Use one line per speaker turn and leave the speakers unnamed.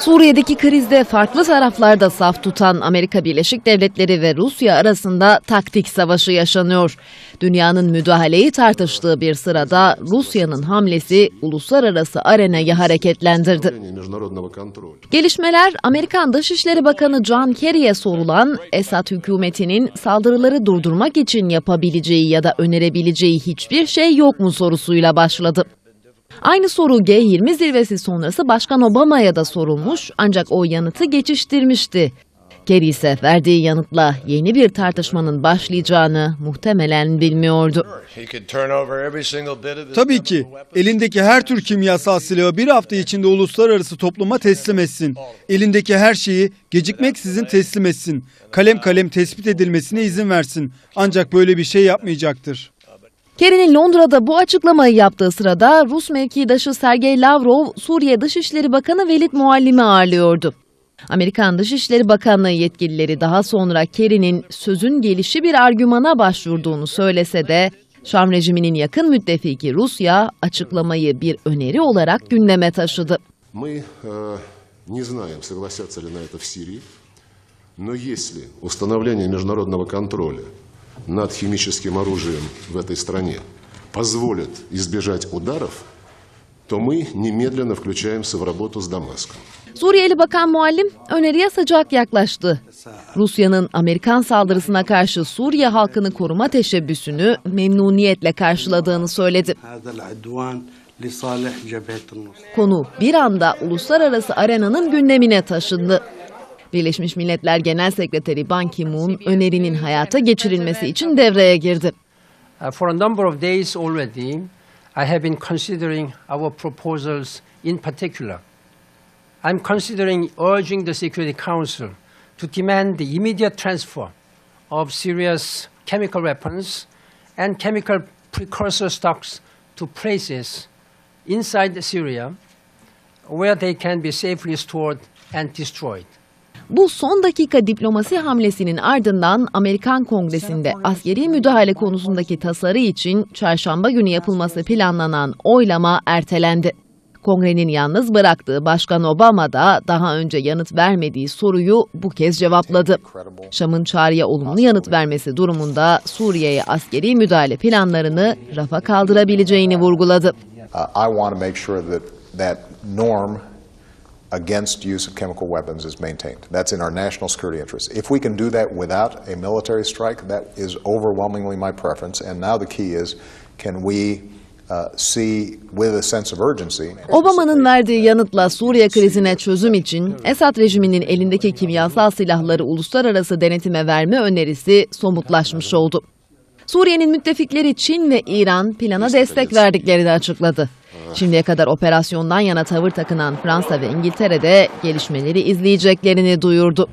Suriye'deki krizde farklı taraflarda saf tutan Amerika Birleşik Devletleri ve Rusya arasında taktik savaşı yaşanıyor. Dünyanın müdahaleyi tartıştığı bir sırada Rusya'nın hamlesi uluslararası arenayı hareketlendirdi. Gelişmeler Amerikan Dışişleri Bakanı John Kerry'e sorulan Esad hükümetinin saldırıları durdurmak için yapabileceği ya da önerebileceği hiçbir şey yok mu sorusuyla başladı. Aynı soru G20 zirvesi sonrası Başkan Obama'ya da sorulmuş ancak o yanıtı geçiştirmişti. Kerry ise verdiği yanıtla yeni bir tartışmanın başlayacağını muhtemelen bilmiyordu.
Tabii ki elindeki her tür kimyasal silahı bir hafta içinde uluslararası topluma teslim etsin. Elindeki her şeyi gecikmeksizin teslim etsin. Kalem kalem tespit edilmesine izin versin. Ancak böyle bir şey yapmayacaktır.
Kerry'nin Londra'da bu açıklamayı yaptığı sırada Rus mevkidaşı Sergey Lavrov, Suriye Dışişleri Bakanı Velid Muallim'i ağırlıyordu. Amerikan Dışişleri Bakanlığı yetkilileri daha sonra Kerry'nin sözün gelişi bir argümana başvurduğunu söylese de Şam rejiminin yakın müttefiki Rusya açıklamayı bir öneri olarak gündeme taşıdı.
Мы э, не знаем, согласятся ли на это в Сирии, но если установление международного контроля над химическим оружием в этой стране позволит избежать ударов, то мы немедленно включаемся в работу с Дамаском.
Suriyeli Bakan Muallim öneriye sıcak yaklaştı. Rusya'nın Amerikan saldırısına karşı Suriye halkını koruma teşebbüsünü memnuniyetle karşıladığını söyledi. Konu bir anda uluslararası arenanın gündemine taşındı. Birleşmiş Milletler Genel Sekreteri Ban Ki-moon önerinin hayata geçirilmesi için devreye girdi.
Uh, for a number of days already, I have been considering our proposals in particular. I'm considering urging the Security Council to demand the immediate transfer of Syria's chemical weapons and chemical precursor stocks to places inside Syria where they can be safely stored and destroyed.
Bu son dakika diplomasi hamlesinin ardından Amerikan Kongresi'nde askeri müdahale konusundaki tasarı için çarşamba günü yapılması planlanan oylama ertelendi. Kongrenin yalnız bıraktığı Başkan Obama da daha önce yanıt vermediği soruyu bu kez cevapladı. Şam'ın çağrıya olumlu yanıt vermesi durumunda Suriye'ye askeri müdahale planlarını rafa kaldırabileceğini vurguladı.
Against use of chemical weapons is maintained. That's in our national security interest. If we can do that without a military strike, that is overwhelmingly my preference. And now the key is, can we uh?
Obama'nın verdiği yanıtla Suriye krizine çözüm için Esad rejiminin elindeki kimyasal silahları uluslararası denetime verme önerisi somutlaşmış oldu. Suriye'nin müttefikleri Çin ve İran plana destek verdiklerini açıkladı. Şimdiye kadar operasyondan yana tavır takınan Fransa ve İngiltere de gelişmeleri izleyeceklerini duyurdu.